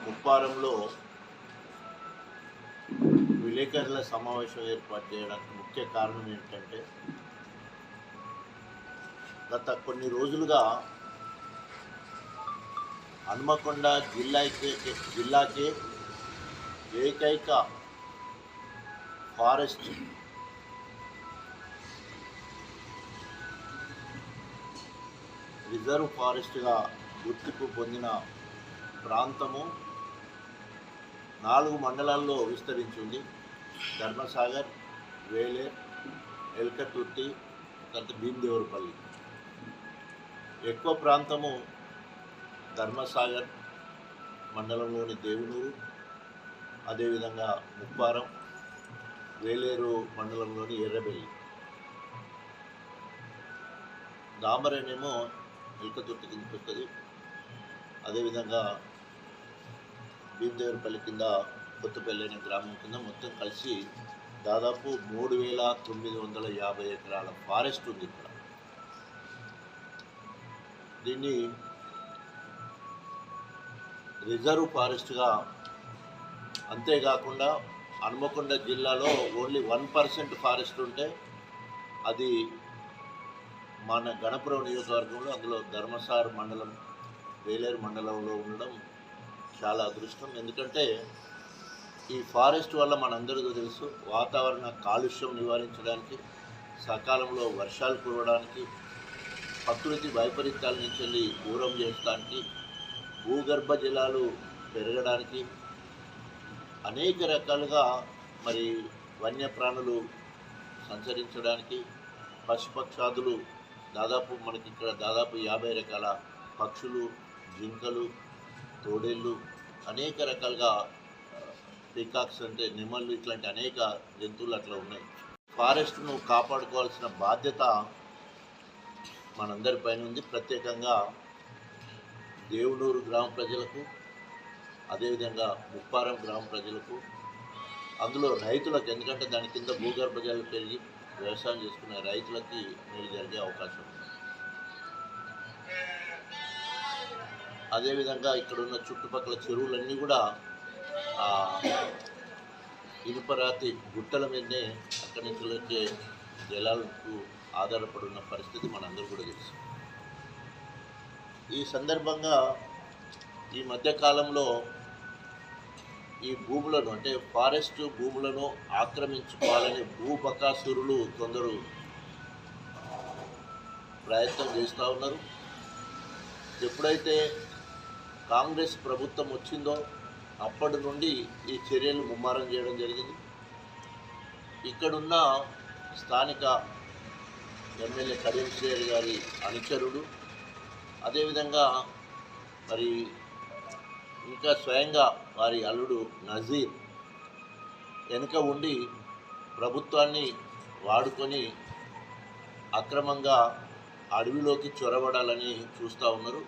ముప్పారంలో విలేకరుల సమావేశం ఏర్పాటు చేయడానికి ముఖ్య కారణం ఏంటంటే గత కొన్ని రోజులుగా హనుమకొండ జిల్లాకే జిల్లాకే ఏకైక ఫారెస్ట్ రిజర్వ్ ఫారెస్ట్గా గుర్తింపు పొందిన ప్రాంతము నాలుగు మండలాల్లో విస్తరించింది. ధర్మసాగర్ వేలేర్ ఎల్కతుర్తి తర్వాత భీమదేవరపల్లి. ఎక్కువ ప్రాంతము ధర్మసాగర్ మండలంలోని దేవునూరు అదేవిధంగా ముప్పారం వేలేరు మండలంలోని ఎర్రబెల్లి. దామరేనేమో ఎల్కతుర్తి కిందకి వస్తుంది అదేవిధంగా భీమదేవరపల్లి కింద కొత్తపల్లి అనే గ్రామం కింద మొత్తం కలిసి దాదాపు మూడు వేల తొమ్మిది వందల యాభై ఎకరాల ఫారెస్ట్ ఉంది ఇక్కడ. దీన్ని రిజర్వ్ ఫారెస్ట్గా అంతేకాకుండా హన్మకొండ జిల్లాలో ఓన్లీ వన్ పర్సెంట్ ఫారెస్ట్ ఉంటే అది మన గణపురం నియోజకవర్గంలో అందులో ధర్మసార్ మండలం వేలేరు మండలంలో ఉండడం చాలా అదృష్టం. ఎందుకంటే ఈ ఫారెస్ట్ వల్ల మనందరికీ తెలుసు వాతావరణ కాలుష్యం నివారించడానికి సకాలంలో వర్షాలు కురవడానికి ప్రకృతి వైపరీత్యాల నుంచి వెళ్ళి దూరం చేయడానికి భూగర్భ జలాలు పెరగడానికి అనేక రకాలుగా మరి వన్యప్రాణులు సంచరించడానికి పశుపక్షాదులు దాదాపు మనకి ఇక్కడ దాదాపు యాభై రకాల పక్షులు జింకలు తోడేళ్ళు అనేక రకాలుగా పీకాక్స్ అంటే నెమళ్ళు ఇట్లాంటి అనేక జంతువులు అట్లా ఉన్నాయి. ఫారెస్ట్ను కాపాడుకోవాల్సిన బాధ్యత మనందరిపైన ఉంది. ప్రత్యేకంగా దేవునూరు గ్రామ ప్రజలకు అదేవిధంగా ముప్పారం గ్రామ ప్రజలకు అందులో రైతులకు ఎందుకంటే దాని కింద భూగర్భ జలాలు పెరిగి వ్యవసాయం చేసుకునే రైతులకి మేలు జరిగే అవకాశం ఉంది. అదేవిధంగా ఇక్కడ ఉన్న చుట్టుపక్కల చెరువులన్నీ కూడా ఇనుపరాతి గుట్టల మీదనే అక్కడి నుంచి వచ్చే జలాలకు ఆధారపడి ఉన్న పరిస్థితి మనందరూ కూడా తెలుసు. ఈ సందర్భంగా ఈ మధ్యకాలంలో ఈ భూములను అంటే ఫారెస్ట్ భూములను ఆక్రమించుకోవాలని భూబకాసురులు కొందరు ప్రయత్నం చేస్తూ ఉన్నారు. ఎప్పుడైతే కాంగ్రెస్ ప్రభుత్వం వచ్చిందో అప్పటి నుండి ఈ చర్యలు ముమ్మరం చేయడం జరిగింది. ఇక్కడున్న స్థానిక ఎమ్మెల్యే కరీం షేర్ గారి అనుచరుడు అదేవిధంగా మరి ఇంకా స్వయంగా వారి అల్లుడు నజీర్ వెనుక ఉండి ప్రభుత్వాన్ని వాడుకొని అక్రమంగా అడవిలోకి చొరబడాలని చూస్తూ ఉన్నారు.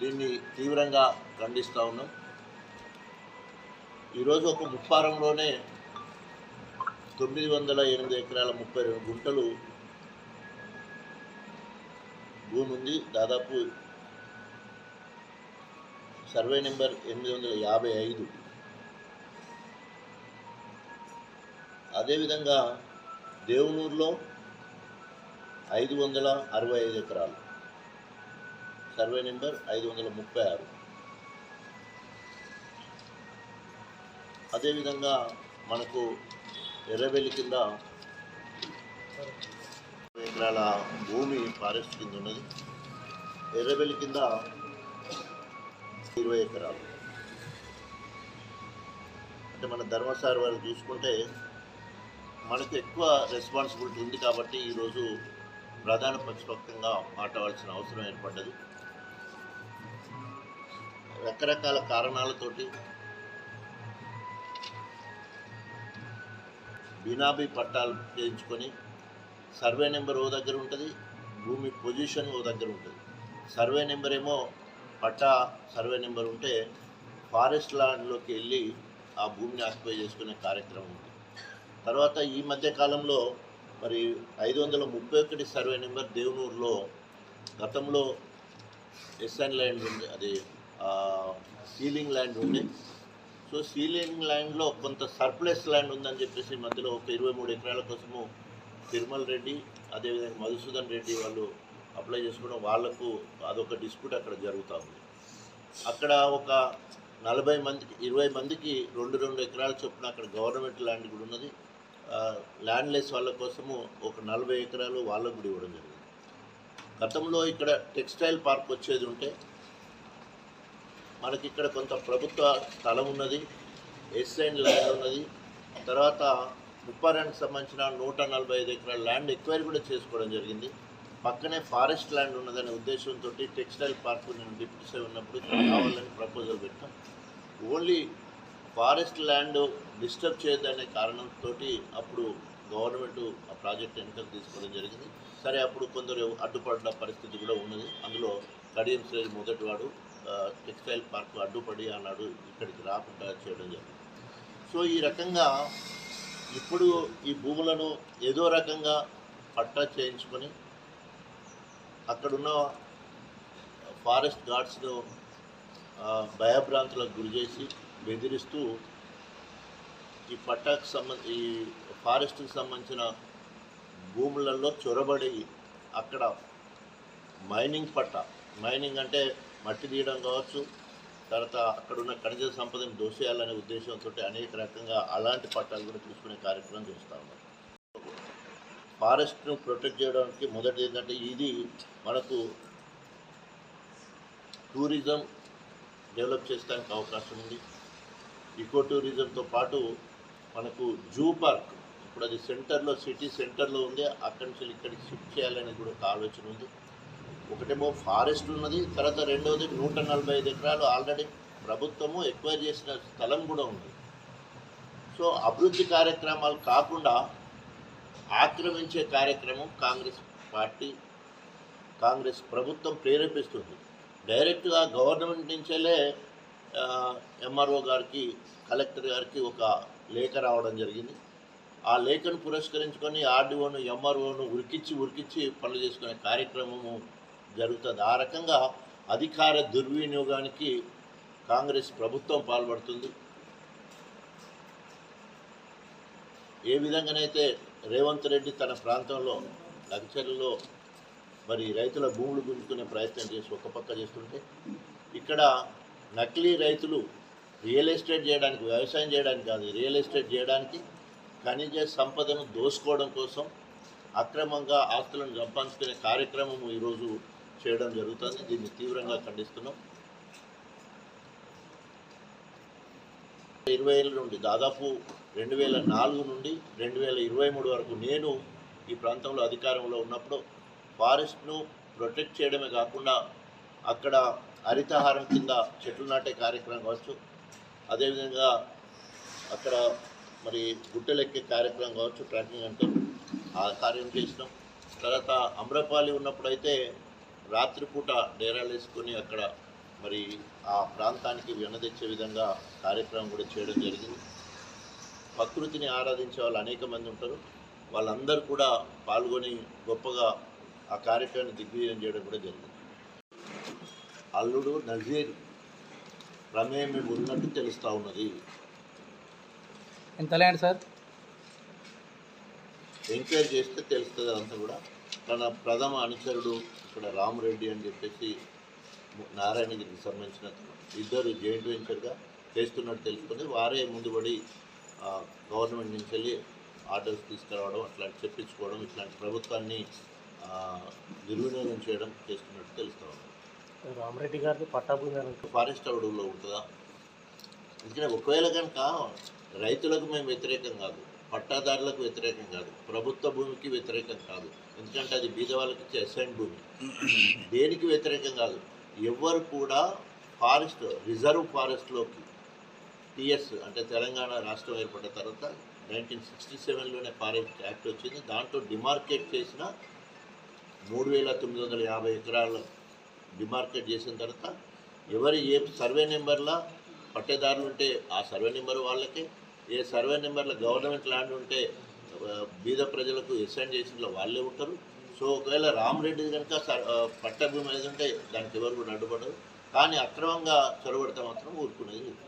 దీన్ని తీవ్రంగా ఖండిస్తూ ఉన్నాం. ఈరోజు ఒక ముప్పారంలోనే తొమ్మిది వందల ఎనిమిది ఎకరాల ముప్పై రెండు గుంటలు భూమి ఉంది. దాదాపు సర్వే నెంబర్ ఎనిమిది వందల యాభై ఐదు. అదేవిధంగా దేవునూరులో ఐదు వందల అరవై ఐదు ఎకరాలు. సర్వే నెంబర్ ఐదు వందల ముప్పై ఆరు. అదేవిధంగా మనకు ఎర్రబెల్లి కింద ఇరవై ఎకరాల భూమి ఫారెస్ట్ కింద ఉన్నది. ఎర్రబెల్లి కింద ఇరవై ఎకరాలు. అంటే మన ధర్మసారి వారు చూసుకుంటే మనకు ఎక్కువ రెస్పాన్సిబిలిటీ ఉంది కాబట్టి ఈరోజు ప్రధాన ప్రతిపక్షంగా మాట్లాడాల్సిన అవసరం ఏర్పడ్డది. రకరకాల కారణాలతోటి బినాబి పట్టాలు చేయించుకొని సర్వే నెంబర్ ఓ దగ్గర ఉంటుంది భూమి పొజిషన్ ఓ దగ్గర ఉంటుంది. సర్వే నెంబర్ ఏమో పట్టా సర్వే నెంబర్ ఉంటే ఫారెస్ట్ ల్యాండ్లోకి వెళ్ళి ఆ భూమిని ఆక్యుపై చేసుకునే కార్యక్రమం ఉంది. తర్వాత ఈ మధ్య కాలంలో మరి ఐదు వందల ముప్పై ఒకటి సర్వే నెంబర్ దేవునూరులో గతంలో ఎస్ఎన్ ల్యాండ్ ఉంది అది సీలింగ్ ల్యాండ్ ఉంది. సో సీలింగ్ ల్యాండ్లో కొంత సర్ప్లస్ ల్యాండ్ ఉందని చెప్పేసి మధ్యలో ఒక ఇరవై మూడు ఎకరాల కోసము తిరుమల్ రెడ్డి అదేవిధంగా మధుసూదన్ రెడ్డి వాళ్ళు అప్లై చేసుకోవడం వాళ్ళకు అదొక డిస్ప్యూట్ అక్కడ జరుగుతూ ఉంది. అక్కడ ఒక నలభై మందికి ఇరవై మందికి రెండు రెండు ఎకరాల చొప్పున అక్కడ గవర్నమెంట్ ల్యాండ్ కూడా ఉన్నది. ల్యాండ్ లెస్ వాళ్ళ కోసము ఒక నలభై ఎకరాలు వాళ్ళకు కూడా ఇవ్వడం జరిగింది. గతంలో ఇక్కడ టెక్స్టైల్ పార్క్ వచ్చేది ఉంటే మనకి ఇక్కడ కొంత ప్రభుత్వ స్థలం ఉన్నది ఎస్ఐన్ ల్యాండ్ ఉన్నది. తర్వాత ముప్పారానికి సంబంధించిన నూట నలభై ఐదు ఎకరాల ల్యాండ్ ఎక్వైరీ కూడా చేసుకోవడం జరిగింది. పక్కనే ఫారెస్ట్ ల్యాండ్ ఉన్నదనే ఉద్దేశంతో టెక్స్టైల్ పార్క్ నేను డిప్యూటీ ఉన్నప్పుడు కావాలని ప్రపోజల్ పెట్టాం. ఓన్లీ ఫారెస్ట్ ల్యాండ్ డిస్టర్బ్ చేయదనే కారణంతో అప్పుడు గవర్నమెంట్ ఆ ప్రాజెక్ట్ వెనుకకు తీసుకోవడం జరిగింది. సరే అప్పుడు కొందరు అడ్డుపడిన పరిస్థితి కూడా ఉన్నది. అందులో కడియం శ్రేణి మొదటివాడు టెక్స్టైల్ పార్క్ అడ్డుపడి అన్నాడు ఇక్కడికి రాకుండా చేయడం జరిగింది. సో ఈ రకంగా ఇప్పుడు ఈ భూములను ఏదో రకంగా పట్టా చేయించుకొని అక్కడున్న ఫారెస్ట్ గార్డ్స్ను భయభ్రాంతులకు గురి చేసి బెదిరిస్తూ ఈ పట్టాకు సంబంధ ఈ ఫారెస్ట్కి సంబంధించిన భూములలో చొరబడి అక్కడ మైనింగ్ పట్ట మైనింగ్ అంటే మట్టి తీయడం కావచ్చు తర్వాత అక్కడ ఉన్న ఖనిజ సంపదను దోషేయాలనే ఉద్దేశంతో అనేక రకంగా అలాంటి పట్టాలు కూడా తీసుకునే కార్యక్రమం చేస్తూ ఉన్నారు. ఫారెస్ట్ను ప్రొటెక్ట్ చేయడానికి మొదటి ఏంటంటే ఇది మనకు టూరిజం డెవలప్ చేసడానికి అవకాశం ఉంది. ఈకో టూరిజంతో పాటు మనకు జూ పార్క్ ఇప్పుడు అది సెంటర్లో సిటీ సెంటర్లో ఉంది అక్కడి నుంచి ఇక్కడికి షిఫ్ట్ చేయాలనేది కూడా ఒక ఆలోచన ఉంది. ఒకటేమో ఫారెస్ట్ ఉన్నది తర్వాత రెండవది నూట నలభై ఐదు ఎకరాలు ఆల్రెడీ ప్రభుత్వము ఎక్వైర్ చేసిన స్థలం కూడా ఉంది. సో అభివృద్ధి కార్యక్రమాలు కాకుండా ఆక్రమించే కార్యక్రమం కాంగ్రెస్ పార్టీ కాంగ్రెస్ ప్రభుత్వం ప్రేరేపిస్తుంది. డైరెక్ట్గా గవర్నమెంట్ నుంచేలే ఎంఆర్ఓ గారికి కలెక్టర్ గారికి ఒక లేఖ రావడం జరిగింది. ఆ లేఖను పురస్కరించుకొని ఆర్డీఓను ఎంఆర్ఓను ఉరికిచ్చి ఉరికిచ్చి పనులు చేసుకునే కార్యక్రమము జరుగుతుంది. ఆ రకంగా అధికార దుర్వినియోగానికి కాంగ్రెస్ ప్రభుత్వం పాల్పడుతుంది. ఏ విధంగానైతే రేవంత్ రెడ్డి తన ప్రాంతంలో లక్చర్లో మరి రైతుల భూములు గుంజుకునే ప్రయత్నం చేసి ఒక పక్క చేస్తుంటే ఇక్కడ నకిలీ రైతులు రియల్ ఎస్టేట్ చేయడానికి వ్యవసాయం చేయడానికి కాదు రియల్ ఎస్టేట్ చేయడానికి ఖనిజ సంపదను దోసుకోవడం కోసం అక్రమంగా ఆస్తులను సంపాదించుకునే కార్యక్రమం ఈరోజు చేయడం జరుగుతుంది. దీన్ని తీవ్రంగా ఖండిస్తున్నాం. ఇరవై ఏళ్ళ నుండి దాదాపు రెండు వేల నాలుగు నుండి రెండు వేల ఇరవై మూడు వరకు నేను ఈ ప్రాంతంలో అధికారంలో ఉన్నప్పుడు ఫారెస్ట్ను ప్రొటెక్ట్ చేయడమే కాకుండా అక్కడ హరితహారం కింద చెట్లు నాటే కార్యక్రమం కావచ్చు అదేవిధంగా అక్కడ మరి గుట్టలెక్కే కార్యక్రమం కావచ్చు ట్రాకింగ్ అంటే ఆ కార్యం చేసినాం. తర్వాత అమ్రపాలి ఉన్నప్పుడైతే రాత్రిపూట డేరాలు వేసుకొని అక్కడ మరి ఆ ప్రాంతానికి వెనదెచ్చే విధంగా కార్యక్రమం కూడా చేయడం జరిగింది. ప్రకృతిని ఆరాధించే వాళ్ళు అనేక మంది ఉంటారు. వాళ్ళందరూ కూడా పాల్గొని గొప్పగా ఆ కార్యక్రమాన్ని దిగ్విజయం చేయడం కూడా జరిగింది. అల్లుడు నజీర్ ప్రమేయం ఉన్నట్టు తెలుస్తూ ఉన్నది. ఎంత ల్యాండ్ సార్? ఎంక్వైరీ చేస్తే తెలుస్తుంది అదంతా కూడా. తన ప్రథమ అనుచరుడు ఇక్కడ రామరెడ్డి అని చెప్పేసి నారాయణగిరికి సంబంధించిన ఇద్దరు జాయింట్ వెంచర్గా చేస్తున్నట్టు తెలుసుకుంది వారే ముందుబడి గవర్నమెంట్ నుంచి వెళ్ళి ఆర్డర్స్ తీసుకురావడం అట్లాంటి చెప్పించుకోవడం ఇట్లాంటి ప్రభుత్వాన్ని దుర్వినియోగం చేయడం చేస్తున్నట్టు తెలుస్తూ ఉంది. రామరెడ్డి గారిది పట్టాభూమి ఫారెస్ట్ అడవుల్లో ఉంటుందా? ఎందుకంటే ఒకవేళ కనుక రైతులకు మేము వ్యతిరేకం కాదు పట్టాదారులకు వ్యతిరేకం కాదు ప్రభుత్వ భూమికి వ్యతిరేకం కాదు ఎందుకంటే అది బీద వాళ్ళకి ఇచ్చే అసైన్ భూమి. దేనికి వ్యతిరేకం కాదు. ఎవరు కూడా ఫారెస్ట్ రిజర్వ్ ఫారెస్ట్లోకి టిఎస్ అంటే తెలంగాణ రాష్ట్రం ఏర్పడిన తర్వాత నైన్టీన్ సిక్స్టీ సెవెన్లోనే ఫారెస్ట్ యాక్ట్ వచ్చింది. దాంట్లో డిమార్కేట్ చేసిన మూడు వేల తొమ్మిది వందల యాభై ఎకరాలు డిమార్కేట్ చేసిన తర్వాత ఎవరి ఏ సర్వే నెంబర్లా పట్టేదారులు ఉంటే ఆ సర్వే నెంబర్ వాళ్ళకే ఏ సర్వే నెంబర్లో గవర్నమెంట్ ల్యాండ్ ఉంటే బీద ప్రజలకు ఎస్ఎండ్ చేసిన వాళ్ళే ఉంటారు. సో ఒకవేళ రామరెడ్డి కనుక పట్టభూమి ఆ, అనేది ఉంటే దానికి ఎవరు కూడా అడ్డుపడదు కానీ అక్రమంగా చొరబడితే మాత్రం ఊరుకునేది లేదు.